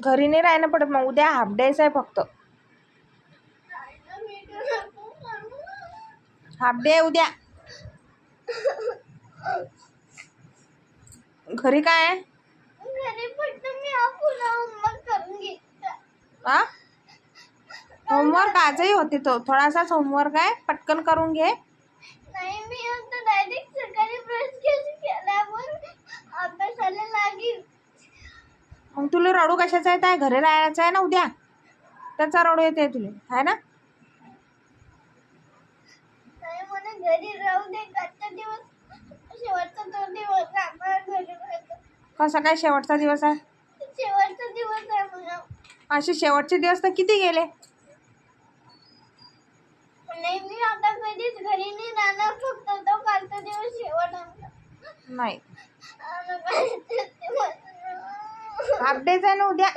घरी नाही राहणं पडत मग उद्या हाफ डेच आहे फक्त. हाफ डे आहे उद्या. घरी काय आहे? होमवर्क आजही होते तो. थोडासाच होमवर्क आहे. पटकन करून घे. नाही मी डायरेक्ट सकाळी ब्रश अभ्यासाला मग तुला रडू कशाचा येत आहे घरी राहायचं आहे ना उद्या? त्याचा रडू येते तुला. आहे. ना कसा काय शेवटचा दिवस आहे? शेवटचा दिवस आहे मला असे शेवटचे दिवस तर किती गेले? नाही हाफ डेच आहे ना उद्या.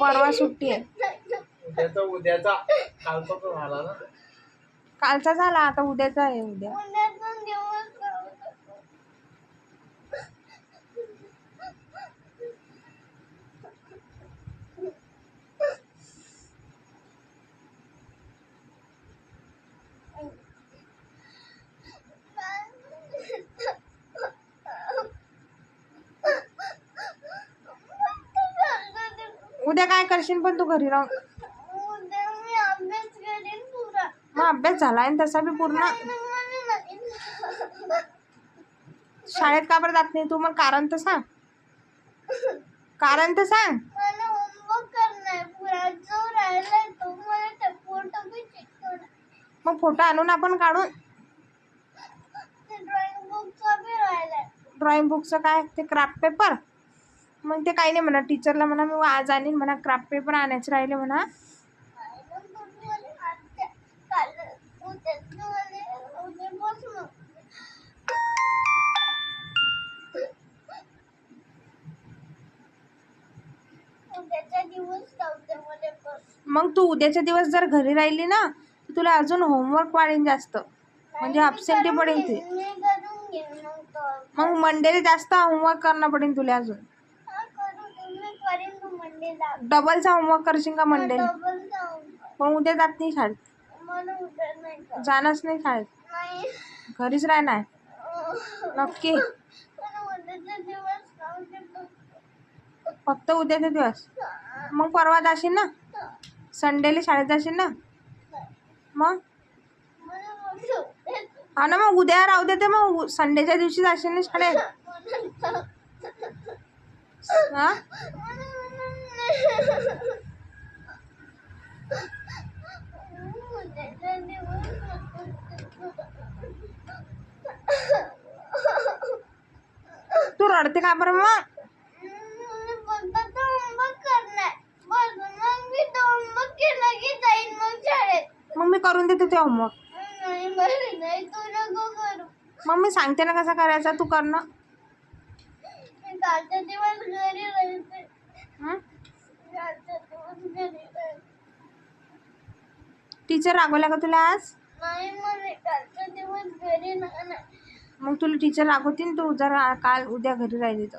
परवा सुट्टी आहे. उद्याचा उद्याचा. कालचा तर झाला ना. कालचा झाला आता उद्याचा आहे उद्या उद्याचा दिवस राहू दे. उद्या काय करशील पण तू घरी राहून? उद्या मी अभ्यास करेन पुरा मग अभ्यास झाला ना तसा बी पूर्ण. शाळेत का बरं जात नाही तू? मग कारण तर सांग. कारण तर सांग. मला होमवर्क करणार पुरा जो राहिलाय तो. मला त्या फोटो बी चेक कर मग फोटो आणून आपण काढून? ते ड्रॉइंग बुकचा बी राहिलाय. ड्रॉइंग बुकचं काय? ते क्राफ्ट पेपर मग ते काही नाही म्हणा टीचरला म्हणा मी आज आणीन म्हणा क्राफ्ट पेपर आणायचे राहिले म्हणा. मग तू उद्याचे दिवस जर घरी राहिली ना तर तुला अजून होमवर्क वाढेल जास्त. म्हणजे absentee पडेल ते. मग मंडेला जास्त होमवर्क करणं पडेल तुला अजून. करीन तू डबलचा होमवर्क करशील का मंडेला डबल जाऊन पण उद्या जात नाही शाळेत? मला उद्या नाही का जाणंच नाही शाळेत? नाही. घरीच राहणार? नक्की. मला उद्याचा दिवस राहू दे फक्त. उद्याचे दिवस? मग परवा जाशील ना? संडेला शाळेत जाशील ना? मग? मला हा ना मग उद्या राहू दे ते मग संडेच्या दिवशी जाशील ना शाळेत? हा? तू रडते का बरं मग मग मी करून देते ते होमवर्क मग मी सांगते ना कसं करायचं तू कर ना दिवस घरी राहायचे हं? कालचा दिवस घरी राहायचे टीचर रागवल्या का तुला आज? मग तुला टीचर रागवतील? तू जर आ- काल उद्या घरी राहिली तर.